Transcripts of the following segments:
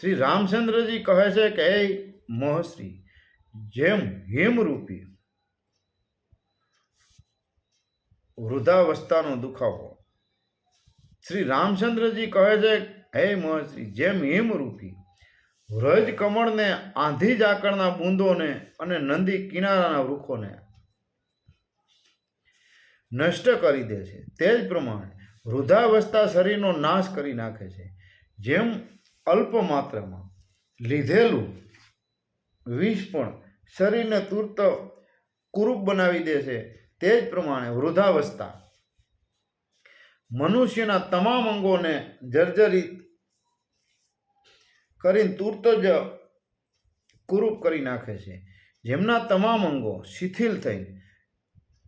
શ્રી રામચંદ્રજી કહે છે કે હે મહર્ષિ જેમ હિમરૂપી વૃદ્ધાવસ્થાનો દુખાવો. શ્રી રામચંદ્રજી કહે છે હે મહર્ષિ જેમ હિમરૂપી વ્રજ કમળને આંધી ઝાકળના બૂંદોને અને નંદી કિનારાના વૃક્ષોને નષ્ટ કરી દે છે. તે જ પ્રમાણે વૃદ્ધાવસ્થા શરીરનો નાશ કરી નાખે છે. જેમ અલ્પ માત્રામાં લીધેલું વિષ પણ શરીરને તૂર્ત કુરૂપ બનાવી દે છે. તે જ પ્રમાણે વૃદ્ધાવસ્થા. મનુષ્યના તમામ અંગોને જર્જરિત કરીને તુરત જ કુરૂપ કરી નાખે છે. જેમના તમામ અંગો શિથિલ થઈ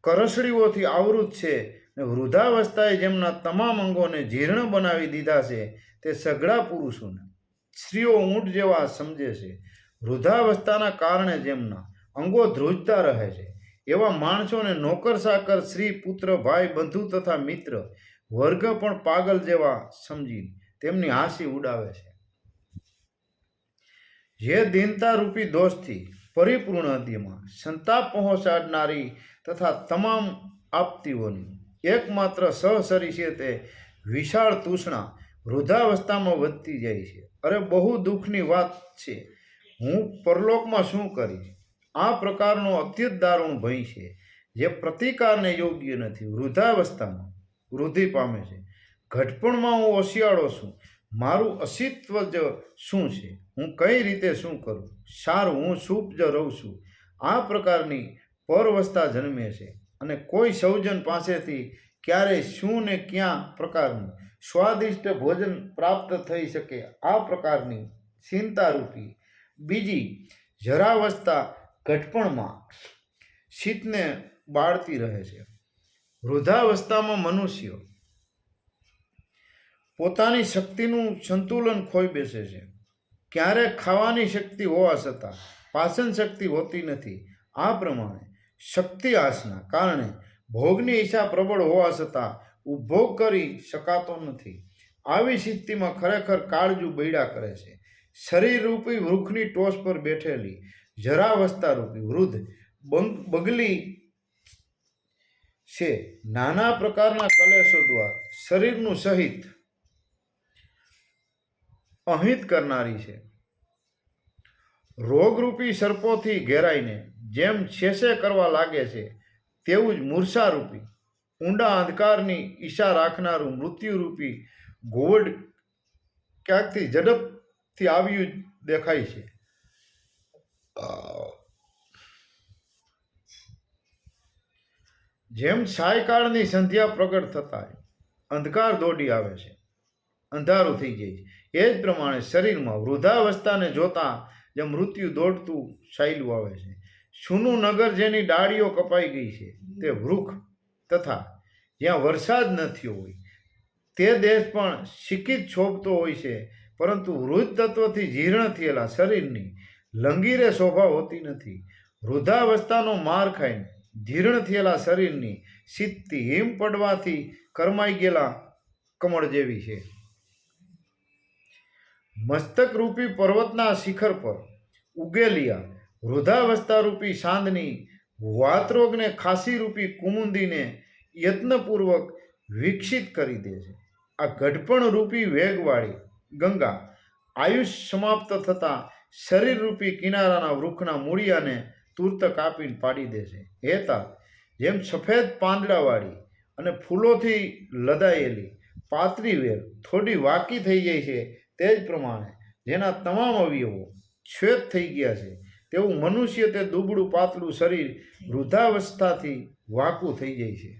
કરસડીઓથી આવૃત છે ને વૃદ્ધાવસ્થાએ જેમના તમામ અંગોને જીર્ણ બનાવી દીધા છે, તે સઘળા પુરુષોને સ્ત્રીઓ ઊંટ જેવા સમજે છે. વૃદ્ધાવસ્થાના કારણે જેમના અંગો ધ્રુજતા રહે છે. એવા માણસોને નોકર સાકર સ્ત્રી, પુત્ર, ભાઈ, બંધુ તથા મિત્ર, વર્ગ પણ પાગલ જેવા સમજી તેમની હાંસી ઉડાવે છે. જે દીનતારૂપી દોષથી પરિપૂર્ણ હતીમાં સંતાપ પહોંચાડનારી તથા તમામ આપતીઓની એકમાત્ર સહસરી છે તે વિશાળ તૃષ્ણા વૃદ્ધાવસ્થામાં વધતી જાય છે. અરે, બહુ દુઃખની વાત છે. હું પરલોકમાં શું કરીશ? આ પ્રકારનો અત્યંત દારૂણ ભય છે, જે પ્રતિકારને યોગ્ય નથી. વૃદ્ધાવસ્થામાં વૃદ્ધિ પામે છે. ઘટપણમાં હું ઓશિયાળો છું. મારું અસ્તિત્વ જ શું છે? હું કઈ રીતે શું કરું? સારું, હું શુભ જ રહું છું. આ પ્રકારની પરવસ્થા જન્મે છે. અને કોઈ સૌજન પાસેથી ક્યારે શું ને ક્યાં પ્રકારનું સ્વાદિષ્ટ ભોજન પ્રાપ્ત થઈ શકે આ પ્રકારની ચિંતારૂપી. બીજી, જરાવસ્થા ઘટપણમાં શીતને બાળતી રહે છે. વૃદ્ધાવસ્થામાં મનુષ્ય પોતાની શક્તિનું સંતુલન ખોઈ બેસે છે. ક્યારેક ખાવાની શક્તિ હોવા છતાં પાચન શક્તિ હોતી નથી. આ પ્રમાણે શક્તિ આસના કારણે ભોગની ઈચ્છા પ્રબળ હોવા છતાં ઉપભોગ કરી શકાતો નથી. આવી સ્થિતિમાં ખરેખર કાળજું બૈડા કરે છે. શરીર રૂપી વૃક્ષની ટોચ પર બેઠેલી જરાવસ્થા રૂપી વૃદ્ધ બંગ બગલી છે. નાના પ્રકારના કલેશો દ્વારા શરીરનું સહિત અહિત કરનારી છે. રોગરૂપી સર્પોથી ઘેરાઈને જેમ છેસે કરવા લાગે છે, તેવું જ મૂર્છારૂપી ઊંડા અંધકારની ઈશા રાખનારું મૃત્યુરૂપી ગોવડ ક્યાંકથી ઝડપથી આવ્યું દેખાય છે? જેમ સાયકાળની સંધ્યા પ્રગટ થતા અંધકાર દોડી આવે છે, અંધારું થઈ જાય છે. એ જ પ્રમાણે શરીરમાં વૃદ્ધાવસ્થાને જોતાં જે મૃત્યુ દોડતું સાયલું આવે છે. સૂનું નગર જેની ડાળીઓ કપાઈ ગઈ છે, તે વૃક્ષ તથા જ્યાં વરસાદ નથી હોય, તે દેશ પણ શિકિત શોભતો હોય છે. પરંતુ વૃદ્ધ તત્વથી જીર્ણ થયેલા શરીરની લંગીરે શોભા હોતી નથી. વૃદ્ધાવસ્થાનો માર ખાઈને જીર્ણ થયેલા શરીરની સિદ્ધથી હિમ પડવાથી કરમાઈ ગયેલા કમળ જેવી છે. મસ્તક રૂપી પર્વતના શિખર પર ઉગેલિયા વૃદ્ધાવસ્થા રૂપી સાંદની વાતરોગને ખાસી રૂપી કુમુંદીને યત્નપૂર્વક વિકસિત કરી દે છે. આ ગઢપણ વેગવાળી ગંગા આયુષ સમાપ્ત થતાં શરીરરૂપી કિનારાના વૃક્ષના મૂળિયાને તુર્ત કાપીને પાડી દે છે. હેતા જેમ સફેદ પાંદડાવાળી અને ફૂલોથી લદાયેલી પાતળી વેલ થોડી વાકી થઈ જાય છે, તે જ પ્રમાણે જેના તમામ અવયવો શ્વેત થઈ ગયા છે. તેવું મનુષ્ય તે દુબળું પાતળું શરીર વૃદ્ધાવસ્થાથી વાકું થઈ જાય છે.